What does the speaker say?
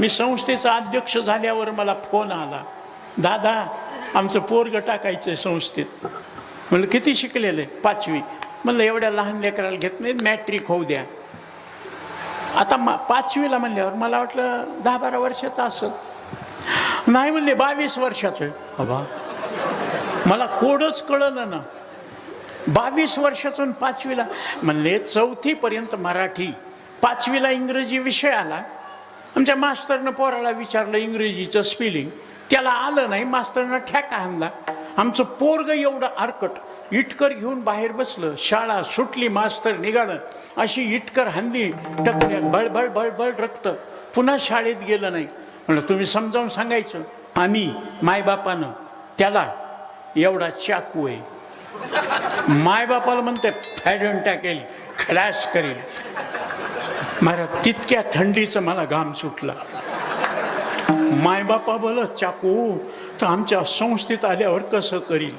मी संस्थेचा अध्यक्ष झाल्यावर मला फोन आला. दादा आमचं पोरग टाकायचं आहे संस्थेत. म्हणलं किती शिकलेलं? आहे पाचवी. म्हणलं एवढ्या लहान लेकराला घेत नाही मॅट्रिक होऊ द्या. आता मा पाचवीला म्हणल्यावर मला वाटलं दहा बारा वर्षाचं असत नाही म्हणले बावीस वर्षाचं आहे. अबा मला कोडच कळलं ना. बावीस वर्षातून पाचवीला. म्हणले चौथीपर्यंत मराठी. पाचवीला इंग्रजी विषय आला. आमच्या मास्तरनं पोराला विचारलं इंग्रजीचं स्पेलिंग त्याला आलं नाही मास्तरनं ठॅका आणला. आमचं पोरग एवढं आरकट इटकर घेऊन बाहेर बसलं. शाळा सुटली मास्तर निघालं. अशी इटकर हांदी टकल्यात बळबळ बळबळ रक्त. पुन्हा शाळेत गेलं नाही. म्हणलं तुम्ही समजावून सांगायचं. आम्ही मायबापानं त्याला एवढा चाकू आहे. मायबापाला म्हणते फॅडन टाकेल खलास करेल. महाराज तितक्या थंडीचं मला घाम सुटला. मायबापा बोल चाकू तर आमच्या संस्थेत आल्यावर कसं करील